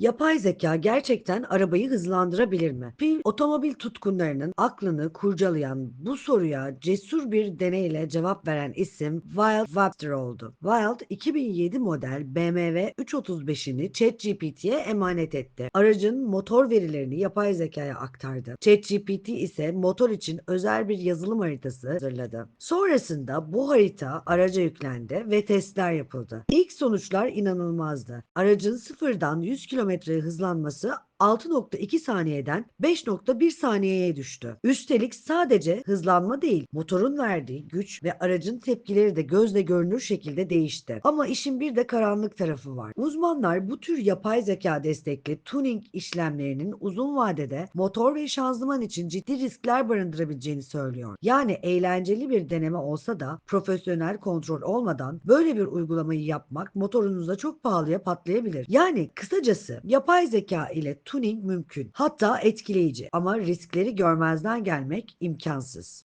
Yapay zeka gerçekten arabayı hızlandırabilir mi? Bir otomobil tutkunlarının aklını kurcalayan bu soruya cesur bir deneyle cevap veren isim Wild Webster oldu. Wild 2007 model BMW 335'ini ChatGPT'ye emanet etti. Aracın motor verilerini yapay zekaya aktardı. ChatGPT ise motor için özel bir yazılım haritası hazırladı. Sonrasında bu harita araca yüklendi ve testler yapıldı. İlk sonuçlar inanılmazdı. Aracın sıfırdan 100 kilometre hızlanması 6.2 saniyeden 5.1 saniyeye düştü. Üstelik sadece hızlanma değil, motorun verdiği güç ve aracın tepkileri de gözle görünür şekilde değişti. Ama işin bir de karanlık tarafı var. Uzmanlar bu tür yapay zeka destekli tuning işlemlerinin uzun vadede motor ve şanzıman için ciddi riskler barındırabileceğini söylüyor. Yani eğlenceli bir deneme olsa da profesyonel kontrol olmadan böyle bir uygulamayı yapmak motorunuza çok pahalıya patlayabilir. Yani kısacası yapay zeka ile tuning mümkün. Hatta etkileyici ama riskleri görmezden gelmek imkansız.